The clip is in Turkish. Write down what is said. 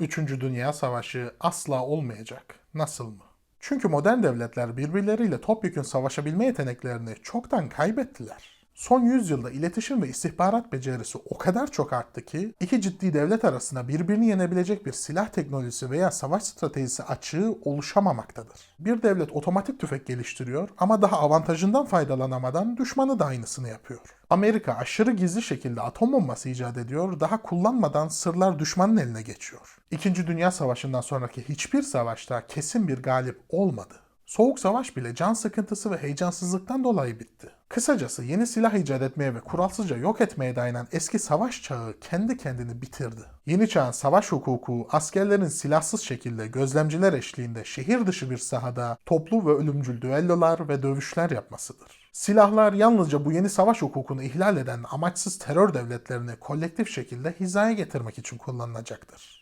Üçüncü Dünya Savaşı asla olmayacak. Nasıl mı? Çünkü modern devletler birbirleriyle topyekün savaşabilme yeteneklerini çoktan kaybettiler. Son yüzyılda iletişim ve istihbarat becerisi o kadar çok arttı ki iki ciddi devlet arasında birbirini yenebilecek bir silah teknolojisi veya savaş stratejisi açığı oluşamamaktadır. Bir devlet otomatik tüfek geliştiriyor ama daha avantajından faydalanamadan düşmanı da aynısını yapıyor. Amerika aşırı gizli şekilde atom bombası icat ediyor, daha kullanmadan sırlar düşmanın eline geçiyor. İkinci Dünya Savaşı'ndan sonraki hiçbir savaşta kesin bir galip olmadı. Soğuk savaş bile can sıkıntısı ve heyecansızlıktan dolayı bitti. Kısacası yeni silah icat etmeye ve kuralsızca yok etmeye dayanan eski savaş çağı kendi kendini bitirdi. Yeni çağın savaş hukuku askerlerin silahsız şekilde gözlemciler eşliğinde şehir dışı bir sahada toplu ve ölümcül düellolar ve dövüşler yapmasıdır. Silahlar yalnızca bu yeni savaş hukukunu ihlal eden amaçsız terör devletlerini kolektif şekilde hizaya getirmek için kullanılacaktır.